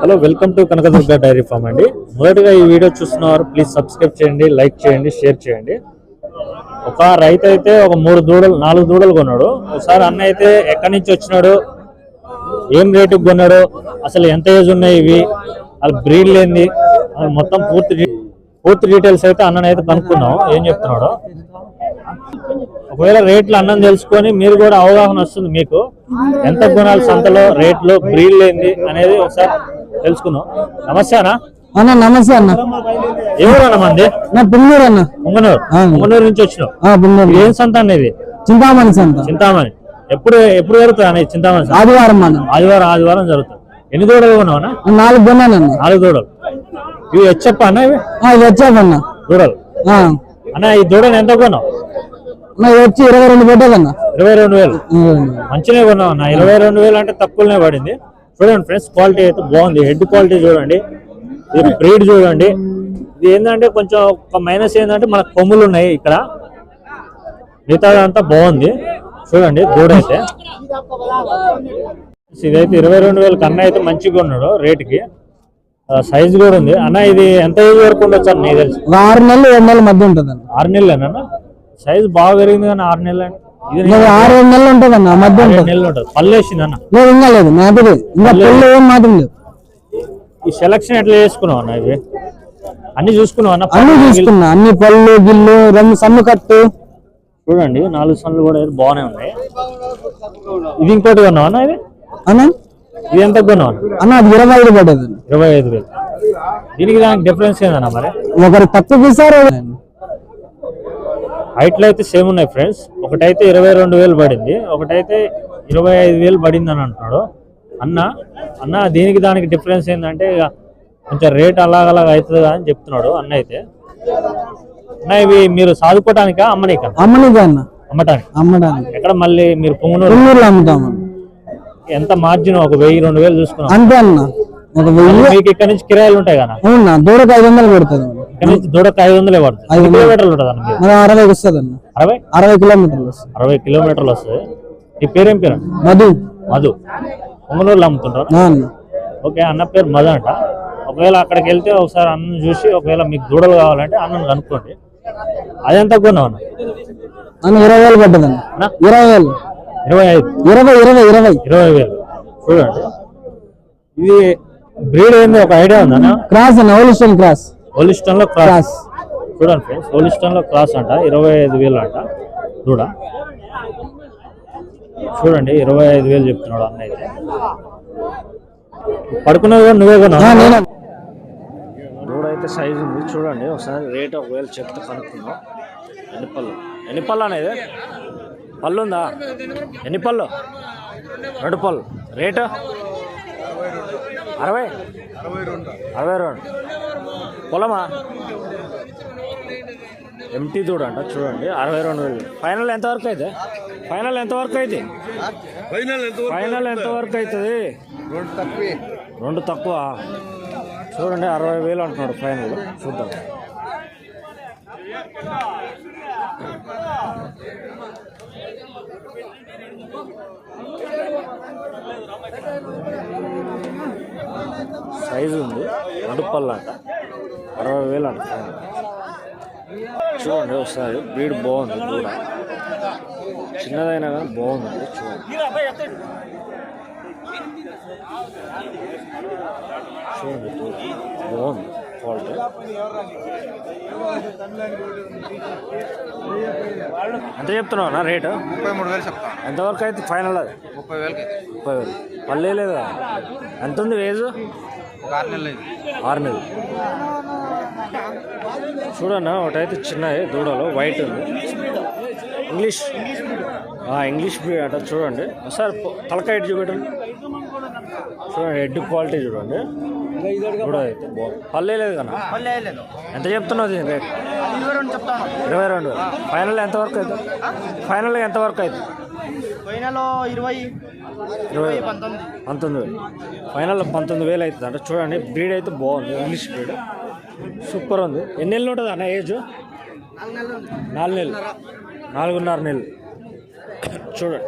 Hello welcome to Kanakadurga dairy farm అండి. మొదటగా ఈ వీడియో చూస్తున్నవారు ప్లీజ్ సబ్స్క్రైబ్ చేయండి లైక్ చేయండి షేర్ చేయండి. ఒక రైతు అయితే ఒక మూడు దూడలు నాలుగు దూడలు కొన్నాడు. ఒకసారి అన్న అయితే ఎక్కడి నుంచి వచ్చినాడు? ఏం రేటుకి కొన్నాడు? అసలు ఎంత ఏజ్ ఉన్నాయి ఇవి? వాళ్ళ బ్రీడ్ లేని మొత్తం పూర్తి పూర్తి డీటెయిల్స్ అయితే అన్ననైతే కనుక్కున్నాం ఏం చెప్తున్నాడు? ఒకవేళ రేట్లు అన్నం తెలుసుకొని మీరు కూడా అవగాహన వస్తుంది మీకు. ఎంత కొనాలి సంతలో రేట్లు బ్రీడ్ లేనిది అనేది ఒకసారి తెలుసుకుందాం. నమస్తే అన్న. అన్న నమస్తే అన్న. ఎవరన్నా మంది? నా అన్న. ముంగనూరు. ఆ. ముంగనూరు నుంచి వచ్చినావు ఏం సంత అనేది చింతామణి సంత. చింతామణి. ఎప్పుడు ఎప్పుడు జరుగుతుంది అన్న చింతామణి? ఆదివారం అన్న. ఆదివారం ఆదివారం జరుగుతుంది. ఎన్ని దూడలు కొన్నావు అన్న? నాలుగు కొన్నానన్న నాలుగు దూడలు. ఇవి హెచ్చప్ప అన్న ఇవి? ఆ, ఇది వచ్చాదన్న దూడలు. అన్న ఈ దూడలు ఎంత కొన్నావు? ఇది వచ్చి ఇరవై రెండు పెట్టదన్న ఇరవై రెండు వేలు. మంచిగా కొన్నావు అన్న. ఇరవై రెండు వేలు అంటే తక్కువనే పడింది. చూడండి ఫ్రెండ్స్ క్వాలిటీ అయితే బాగుంది. హెడ్ క్వాలిటీ చూడండి. ఇది బ్రీడ్ చూడండి. ఇది ఏంటంటే కొంచెం ఒక మైనస్ ఏంటంటే మన కొమ్ములు ఉన్నాయి ఇక్కడ. మిగతా అంతా బాగుంది. చూడండి దూడ అయితే. ఇదైతే ఇరవై రెండు వేలు. కన్నా అయితే మంచిగా ఉన్నాడు రేటుకి. సైజ్ కూడా ఉంది. అన్న ఇది ఎంత ఏజ్ వరకు ఉండొచ్చు అన్న ఆరు నెలలు ఏడు నెలల మధ్య ఉంటదన్న. ఆరు నెలలేనా సైజ్ బాగా పెరిగింది కానీ ఆరు నెలలు ఆరు ఏడు నెలలు ఉంటదన్న ఆ మధ్య ఉంటది. నెలలు ఉంటుంది. పళ్ళు వేసింది అన్న. లేదు ఇంకా లేదు మేపది ఇంకా పెళ్ళి ఏం మాత్రం లేదు ఈ సెలక్షన్ ఎట్లా చేసుకున్నావు అన్న ఇవి అన్ని చూసుకున్నావు అన్న? అన్ని తీసుకున్నా అన్ని పళ్ళు గిల్లు రెండు సన్ను కట్టు. చూడండి నాలుగు సన్లు కూడా బాగానే ఉన్నాయి. ఇది ఇంకోటి కొన్నావు అన్న ఇది? అన్న? ఇది ఎంత కొన్నావు అన్న? అన్న అది ఇరవై ఐదు పడ్డది. ఇరవై ఐదు వేలు. దీనికి దానికి డిఫరెన్స్ ఏందన్న మరి? ఒకరు తక్కువ ఇస్తారు హైట్లో అయితే సేమ్ ఉన్నాయి ఫ్రెండ్స్. ఒకటైతే ఇరవై రెండు వేలు పడింది. ఒకటైతే ఇరవై ఐదు వేలు పడింది అని అంటున్నాడు. అన్న అన్న దీనికి దానికి డిఫరెన్స్ ఏంటంటే ఇక కొంచెం రేట్ అలాగ అలాగ అవుతుంది అని చెప్తున్నాడు అన్న అయితే. అన్న ఇవి మీరు సాదుకోవటానికా అమ్మనికా? అమ్మనిగా అన్న. అమ్మటానికి. అమ్మడానికి. ఎక్కడ మళ్ళీ మీరు పొంగునూరు? అమ్ముతాము ఎంత మార్జిన్ ఒక వెయ్యి రెండు వేలు చూసుకున్నాం. అంతే అన్న. మీకు ఇక్కడ నుంచి కిరాయిలు ఉంటాయి కదా దూడకు ఐదు వందలు పెడుతుంది నుంచి దూడకు ఐదు వందలే పడుతుంది. ఐదు. కిలోమీటర్లు ఉంటుంది అన్న అరవైకి వస్తుంది అన్న అరవై? అరవై కిలోమీటర్లు వస్తుంది. అరవై కిలోమీటర్లు వస్తుంది. పేరేం పేరు? మధు. మధు. అమ్ముతుంటారు అన్న. ఓకే అన్న పేరు మధు అంట. ఒకవేళ అక్కడికి వెళ్తే ఒకసారి అన్నను చూసి ఒకవేళ మీకు దూడలు కావాలంటే అన్నను కనుక్కోండి. అదెంత కొన్నావు అన్న? అన్న ఇరవై వేలు పడ్డదన్న. అన్న? ఇరవై వేలు. ఇరవై ఐదు. ఇరవై ఇరవై ఇరవై. ఇరవై వేలు. చూడండి. ఇది బ్రీడ్ ఏంది? ఒక ఐడియా ఉందన్న క్రాస్ అన్న ఓలిస్టన్ క్రాస్. హోలిస్టన్లో క్రాస్ చూడండి ఫ్రెండ్స్ హోలిస్టన్లో క్రాస్ అంట ఇరవై ఐదు వేలు అంట. దూడ చూడండి ఇరవై ఐదు వేలు చెప్తున్నాడు అన్న అయితే. పడుకున్నది కూడా నువ్వే ఆ, కొన్నావా నేనే. దూడ అయితే సైజు ఉంది చూడండి. ఒకసారి రేట్ ఒకవేళ చెప్తే కనుక్కుందాం. ఎన్ని పళ్ళు? ఎన్ని పళ్ళు అనేది పళ్ళు ఉందా? ఎన్ని పళ్ళు? రెండు పళ్ళు. రేటు అరవై? అరవై రెండు. పొలమా? ఎంటీ దూడ అంట చూడండి అరవై రెండు వేలు. ఫైనల్ ఎంతవరకు అయితే? ఫైనల్ ఎంతవరకు అయితే? ఫైనల్ ఎంతవరకు అవుతుంది? రెండు తక్కువ. చూడండి అరవై వేలు అంటున్నాడు ఫైనల్. చూద్దాం. సైజు ఉంది అంట. అరవై వేలు అంట. చూడండి ఒకసారి బ్రీడ్ బాగుంది కూడా. చిన్నదైనా కానీ బాగుంది చూడండి. బాగుంది క్వాలిటీ. ఎంత చెప్తున్నావు నా రేటు? ముప్పై మూడు వేలు చెప్తాను. ఎంతవరకు అయితే ఫైనల్ అది? ముప్పై వేలకి ముప్పై వేలు. పల్లె లేదు ఎంత ఉంది వేజు ఒక ఆరు నెలలు ఆరు నెలలు. చూడన్నా ఒకటైతే చిన్నది దూడలు వైట్ ఉంది. ఇంగ్లీష్ ఆ, ఇంగ్లీష్ బ్రీడ్ అట చూడండి. ఒకసారి పొ- తలకాయ ఇటు చూపెట్టండి చూడండి హెడ్ క్వాలిటీ చూడండి. అయితే బాగుంది. పల్లె లేదు కదా? ఎంత చెప్తున్నావు దీని రేట్ ఇరవై రెండు. ఫైనల్ ఎంతవరకు అవుతుంది ఫైనల్ ఎంతవరకు అవుతుంది పోయినలో ఇరవై ఇరవై పంతొమ్మిది. వేలు. ఫైనల్ పంతొమ్మిది వేలు అవుతుంది అంటే చూడండి బ్రీడ్ అయితే బాగుంది. ఇంగ్లీష్ బ్రీడ్ సూపర్ ఉంది. ఎన్ని నెలలు ఉంటుంది అన్న ఏజ్? నాలుగు నెలలు. నాలుగున్నర నెలలు. చూడండి.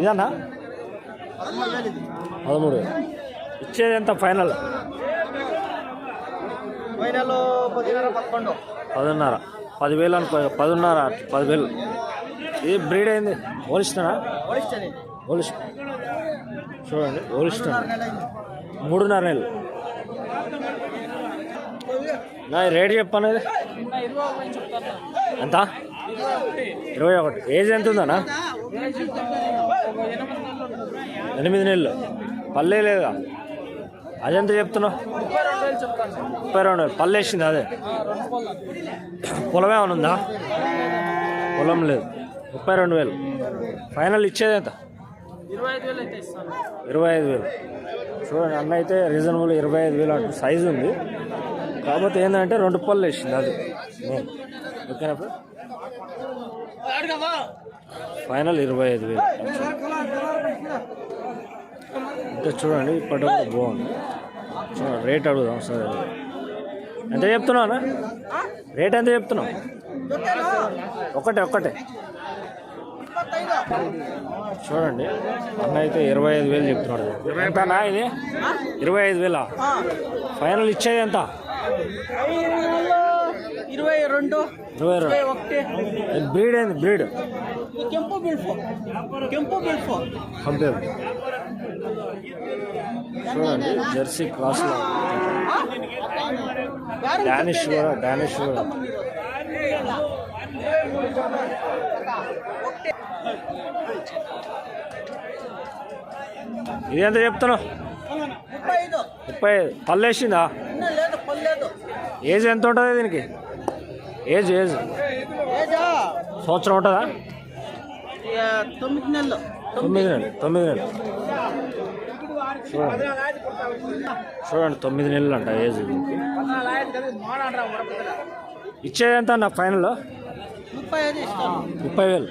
ఇదన్నా? పదమూడు. ఇచ్చేది ఎంత? ఫైనల్. పదిన్నర పదివేలు అనుకో పదిన్నర పదివేలు. ఇది బ్రీడ్ అయింది. ఓలిస్తానా చూడండి ఓలిస్టన్ మూడున్నర నెలలు. నా రేట్ చెప్పనేది. ఎంత? ఇరవై ఒకటి. ఏజ్ ఎంత ఉందన్నా? ఎనిమిది నెలలు. పల్లె లేదా? అదెంత చెప్తున్నావు? ముప్పై రెండు వేలు. పల్లె వేసింది అదే? పొలం ఏమైనా ఉందా? పొలం లేదు. ముప్పై రెండు వేలు. ఫైనల్ ఇచ్చేది ఎంత? ఇరవై ఐదు వేలు. చూడండి అన్న అయితే రీజనబుల్ ఇరవై ఐదు వేలు అంటూ సైజు ఉంది. కాకపోతే ఏంటంటే రెండు పళ్ళు వేసింది అది. ఓకేనా ఫ్రెండ్? ఫైనల్ ఇరవై ఐదు వేలు. ఇంకా చూడండి ఇప్పటి బాగుంది. చూడండి రేట్ అడుగుదాం సరే ఎంత చెప్తున్నావు అన్న? రేట్ ఎంత చెప్తున్నావు? ఒకటే ఒక్కటే చూడండి అన్న అయితే ఇరవై ఐదు వేలు చెప్తున్నాడు. ఎంతనా ఇది? ఇరవై ఐదు వేలా? ఫైనల్ ఇచ్చేది ఎంత? ఇరవై రెండు ఇరవై రెండు ఒకటి బ్రీడ్ ఏంది బ్రీడ్ ಕೆಂಪು ಬಿಳ್ಫು ಕೆಂಪು ಬಿಳ್ಫು కంపేర్ చూడండి జెర్సీ క్రాస్ డానిష్ కూడా డానిష్ కూడా ఇది ఎంత చెప్తున్నావు ముప్పై ఐదు ముప్పై ఐదు పల్లేసిందా ఇన్న లేదు పర్లేదు ఏజ్ ఎంత ఉంటుంది దీనికి? Age age? సంవత్సరం ఉంటుందా? తొమ్మిది నెలలు. తొమ్మిది నెలలు తొమ్మిది నెలలు. చూడండి. చూడండి తొమ్మిది నెలలు అంట ఏజ్ దీనికి. ఇచ్చేది ఎంత నా ఫైనల్? ముప్పై వేలు.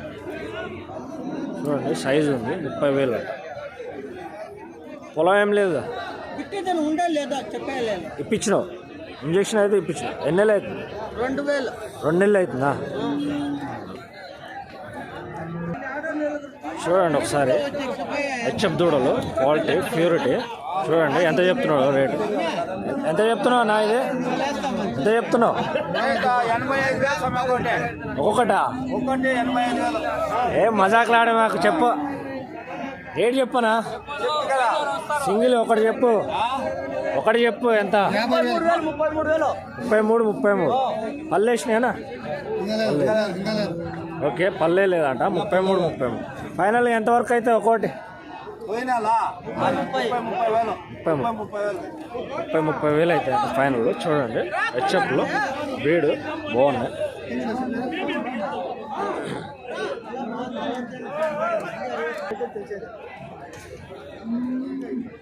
చూడండి సైజు ఉంది ముప్పై వేలు అంట పొలం ఏం లేదు. ఇప్పించినావు? ఇంజక్షన్ అయితే ఇప్పించినావు ఎన్ని నెలలు అవుతుంది? రెండు వేలు. రెండు నెలలు అవుతుందా? చూడండి ఒకసారి. హెచ్ఎఫ్ దూడలు క్వాలిటీ ప్యూరిటీ. చూడండి ఎంత చెప్తున్నాడు రేటు? ఎంత చెప్తున్నావు నా ఇది? ఎంత చెప్తున్నావు? ఒక్కొక్కటా? ఏ మజాకులాడే మాకు చెప్పు. రేట్ చెప్పనా? సింగిల్ ఒకటి చెప్పు. ఒకటి చెప్పు ఎంత? ముప్పై మూడు ముప్పై మూడు మూడు పల్లేసినాయనా? ఓకే పల్లె లేదంట. ముప్పై మూడు ముప్పై మూడు. ఫైనల్ ఎంతవరకు అయితే పోయినాలా? ముప్పై ముప్పై వేలు. ముప్పై అయితే ఫైనల్. చూడండి హెచ్ఎఫ్లో బ్రీడ్ బాగున్నాయి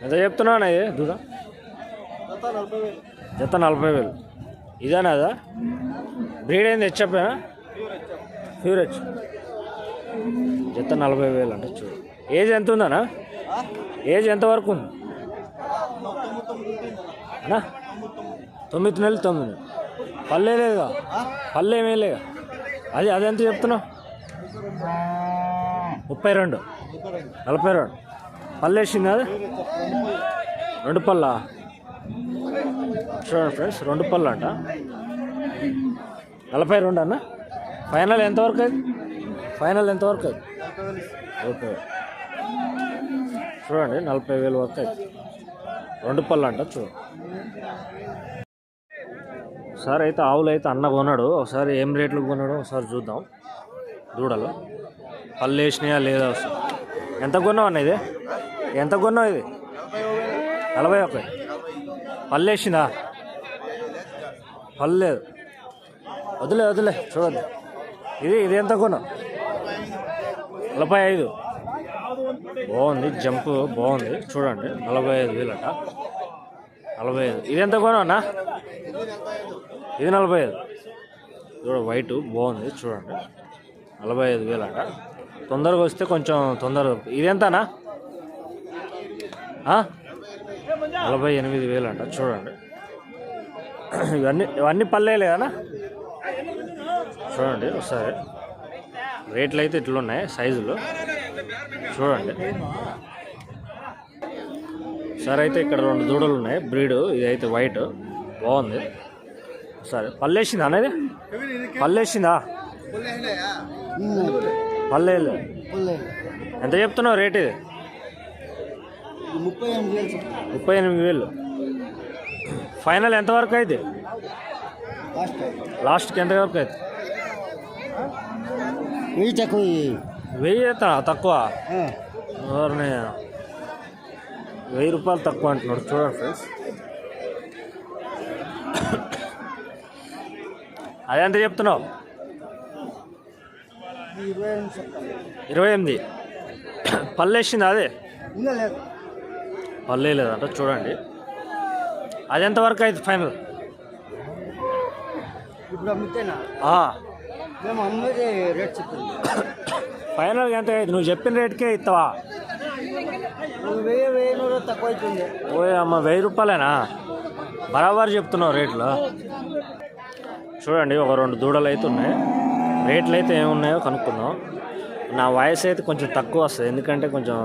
ఎంత చెప్తున్నావు ఇది దూడ జత నలభై వేలు. ఇదేనా అదా? బ్రీడ్ ఏంది హెచ్ఎఫేనా ప్యూర్ హెచ్ జత నలభై వేలు అంటే చూడు. ఏజ్ ఎంత ఉందనా ఏజ్ ఎంతవరకు ఉంది? అన్నా? తొమ్మిది నెలలు తొమ్మిది. నెలలు పల్లె లేదుగా పల్లె ఏమీ లేగా అది అది ఎంత చెప్తున్నావు? ముప్పై రెండు. నలభై రెండు. పల్లె వేసింది అది రెండు పళ్ళ? చూడండి ఫ్రెండ్స్ రెండు పళ్ళు అంట నలభై రెండు అన్న? ఫైనల్ ఎంతవరకు అది ఫైనల్ ఎంతవరకు అది ఓకే. చూడండి నలభై వేలు వరకు అయితే రెండు పళ్ళు అంట చూడు. ఒకసారి అయితే ఆవులు అయితే అన్న కొన్నాడు. ఒకసారి ఏం రేట్లు కొన్నాడో ఒకసారి చూద్దాం. దూడలు. పళ్ళు వేసినాయా లేదా ఒకసారి. ఎంత కొన్నావు అన్న ఇది? ఎంత కొన్నావు ఇది? నలభై ఒకటి. పళ్ళు వేసిందా? పర్లేదు. వదిలే వదిలే చూడండి ఇది ఇది ఎంత కొన్నావు నలభై ఐదు. బాగుంది జంప్ బాగుంది. చూడండి నలభై ఐదు వేలట. నలభై ఐదు. ఇది ఎంత కొనా అన్న? ఇది నలభై ఐదు. చూడ వైట్ బాగుంది చూడండి. నలభై ఐదు వేలట. తొందరగా వస్తే కొంచెం తొందరగా. ఇది ఎంతనా నలభై ఎనిమిది వేలు అంట చూడండి. ఇవన్నీ ఇవన్నీ పల్లెలే కదా చూడండి ఒకసారి. రేట్లు అయితే ఇట్లున్నాయి సైజులు. చూడండి. సరే అయితే ఇక్కడ రెండు దూడలు ఉన్నాయి బ్రీడ్ ఇది అయితే వైట్. బాగుంది. సరే పల్లేసిందా అనేది పల్లేసిందా? పల్లేదు ఎంత చెప్తున్నావు రేట్ ఇది? ముప్పై ఎనిమిది వేలు ముప్పై ఎనిమిది వేలు. ఫైనల్ ఎంతవరకు అయితే లాస్ట్ లాస్ట్కి ఎంత వరకు అయితే వెయ్యి తక్కువ వెయ్యి తక్కువ? ఎవరిని? వెయ్యి రూపాయలు తక్కువ అంటున్నాడు. చూడండి ఫ్రెండ్స్. అదెంత చెప్తున్నావు? ఇరవై ఎనిమిది పల్లేసింది అదే? ఇంకా లేదు? పల్లే లేదంట చూడండి. అది ఎంతవరకు అయితే ఫైనల్? ఇప్పుడు అమ్మితేనా మేము అమ్మేది రేట్ చెప్తుంది ఫైనల్గా ఎంత అయింది? నువ్వు చెప్పిన రేట్కే ఇస్తావా? వెయ్యి వెయ్యి నూరు తక్కువ అవుతుంది ఓయ్ అమ్మ వెయ్యి రూపాయలేనా? బరాబర్ చెప్తున్నావు రేట్లు. చూడండి ఒక రెండు దూడలు అయితే ఉన్నాయి. రేట్లు అయితే ఏమున్నాయో కనుక్కుందాం. నా వాయిస్ అయితే కొంచెం తక్కువ వస్తుంది ఎందుకంటే కొంచెం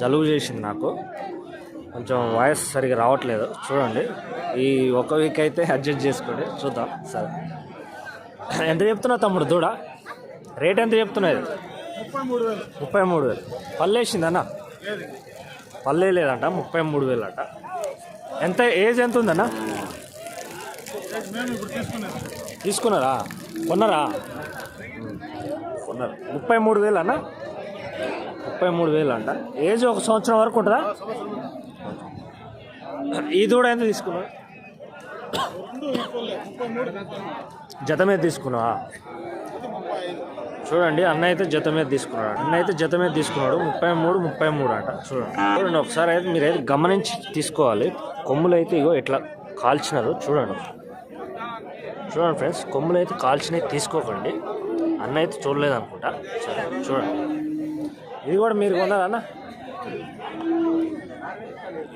జలుబు చేసింది నాకు. కొంచెం వాయిస్ సరిగా రావట్లేదు. చూడండి. ఈ ఒక వీక్ అయితే అడ్జస్ట్ చేసుకోండి. చూద్దాం. సరే. ఎంత చెప్తున్నావు తమ్ముడు? దూడ. రేట్ ఎంత చెప్తున్నాయి ముప్పై మూడు వేలు. పల్లేసిందన్నా పల్లె లేదంట ముప్పై మూడు వేలు అంట ఎంత ఏజ్ ఎంత ఉందన్న? తీసుకున్నారా? కొన్నారా? కొన్నారు. ముప్పై మూడు వేలు అన్న ముప్పై మూడు వేలు అంట ఏజ్ ఒక సంవత్సరం వరకు ఉంటుందా? ఈ దూడ ఎంత తీసుకున్నావు? జత మీద తీసుకున్నావా? చూడండి అన్న అయితే జత మీద తీసుకున్నాడు. అన్న అయితే జత మీద తీసుకున్నాడు. ముప్పై మూడు ముప్పై మూడు అంట చూడండి. చూడండి ఒకసారి అయితే మీరు అయితే గమనించి తీసుకోవాలి. కొమ్ములు అయితే ఇగో ఇట్లా కాల్చినారు. చూడండి. చూడండి ఫ్రెండ్స్ కొమ్ములు అయితే కాల్చినవి తీసుకోకండి. అన్న అయితే చూడలేదు అనుకుంటా. సరే చూడండి. ఇది కూడా మీరు కొన్నారా అన్న?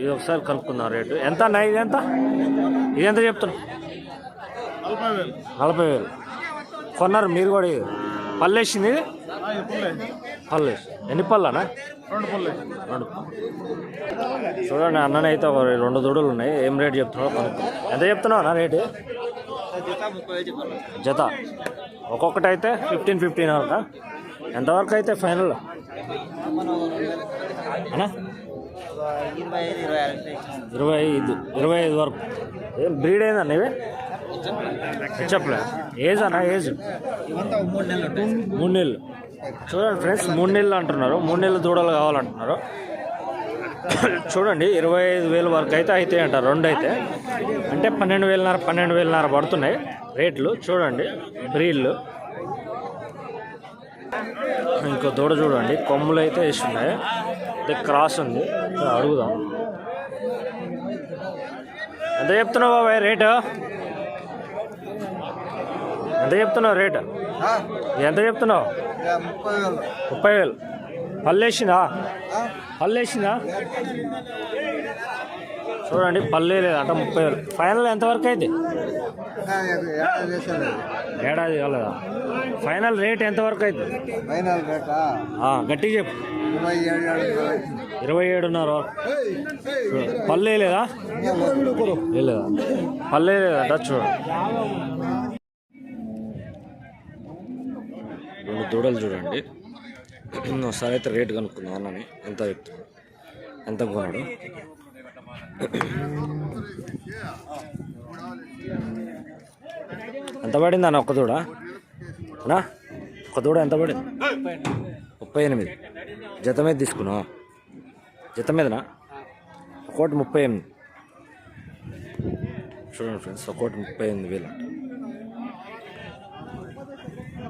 ఇది ఒకసారి కనుక్కుందాం రేటు. ఎంత అన్న ఇది ఎంత? ఇది ఎంత చెప్తున్నా నలభై వేలు. కొన్నారు మీరు కూడా ఇది. పల్లేసింది ఇది? పల్లేసి ఎన్ని పళ్ళనా? రెండు. చూడండి అన్నని అయితే ఒక రెండు దూడలు ఉన్నాయి. ఏం రేట్ చెప్తున్నావు కనుక్కో ఎంత చెప్తున్నావు అన్న రేటు? జత. ఒక్కొక్కటి అయితే ఫిఫ్టీన్ ఫిఫ్టీన్ వరకు ఎంతవరకు అయితే ఫైనల్? అన్నా? ఇరవై ఐదు. ఇరవై ఐదు వరకు. ఏం బ్రీడ్ ఏందన్న ఇవి? చెప్పలే. ఏజ్ అన్న ఏజ్? మూడు నెలలు. మూడు నెలలు చూడండి ఫ్రెండ్స్ మూడు నెలలు అంటున్నారు. మూడు నెలలు దూడలు కావాలంటున్నారు. చూడండి ఇరవై ఐదు వేల వరకు అయితే అయితే అంటారు రెండు అయితే. అంటే పన్నెండు వేలన్నర పన్నెండు వేలన్నర పడుతున్నాయి రేట్లు. చూడండి బ్రీడ్లు. ఇంకో దూడ చూడండి కొమ్ములు అయితే వేసి ఉన్నాయి అంటే క్రాస్ ఉంది. అడుగుదాం. ఎంత చెప్తున్నావు బాబాయ్ రేటు? ఎంత చెప్తున్నావు రేటు? ఎంత చెప్తున్నావు? ముప్పై వేలు. పల్లేసిందా పల్లేసిందా చూడండి పల్లె లేదంట ముప్పై వేలు. ఫైనల్ ఎంతవరకు అయితే ఏడాది కాలేదా? ఫైనల్ రేట్ ఎంతవరకు అయితే ఫైనల్ రేటా? గట్టిగా చెప్పు. ఇరవై ఏడు ఇరవై ఏడున్నర పల్లె లేదా లేదా పల్లె లేదంట చూడండి రెండు దూడలు చూడండి. ఒకసారి అయితే రేట్ కనుక్కుందాం అన్నని. ఎంత చెప్తున్నాడు ఎంత కొన్నాడు ఎంత పడింది అన్న ఒక్క దూడ? అన్నా ఒక దూడ ఎంత పడింది? ముప్పై ఎనిమిది. జత మీద తీసుకున్నా. జత మీదనా? ఒకటి ముప్పై ఎనిమిది. చూడండి ఫ్రెండ్స్ ఒకటి ముప్పై ఎనిమిది వేలు